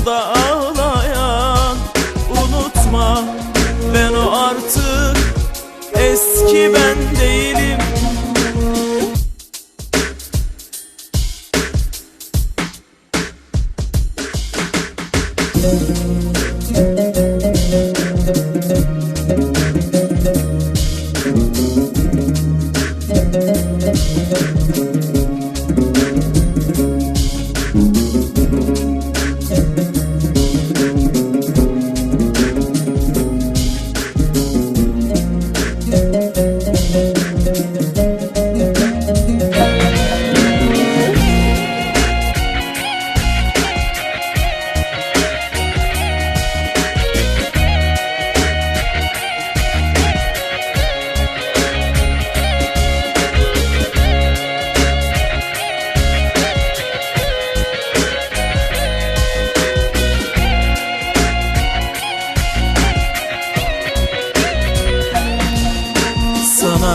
yokluğunda ağlayan. Unutma ben o artık eski ben değilim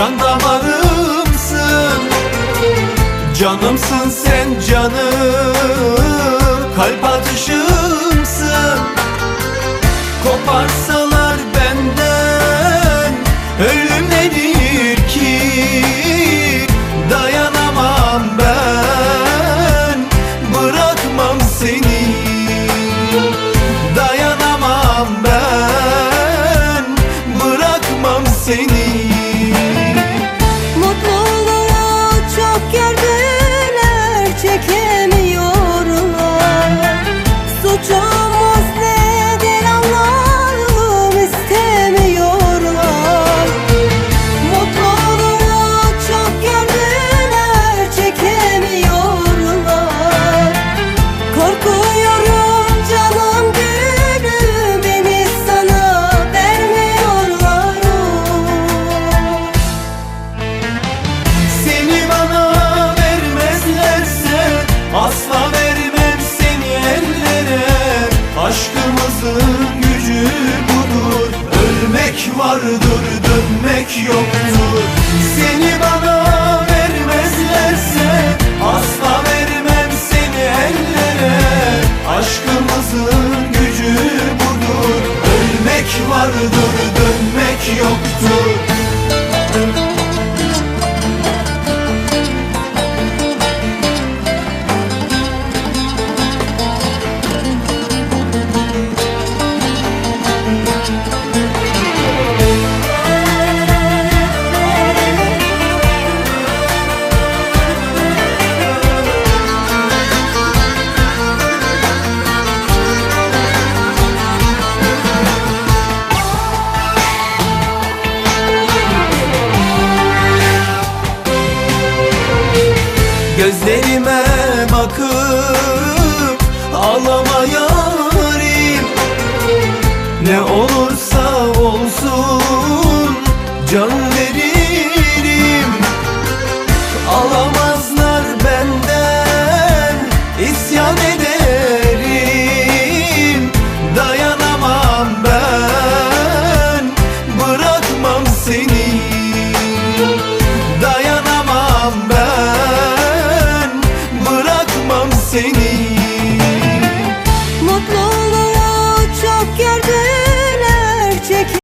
Can damarımsın Canımsın sen canım. Kalp atışımsın bakıp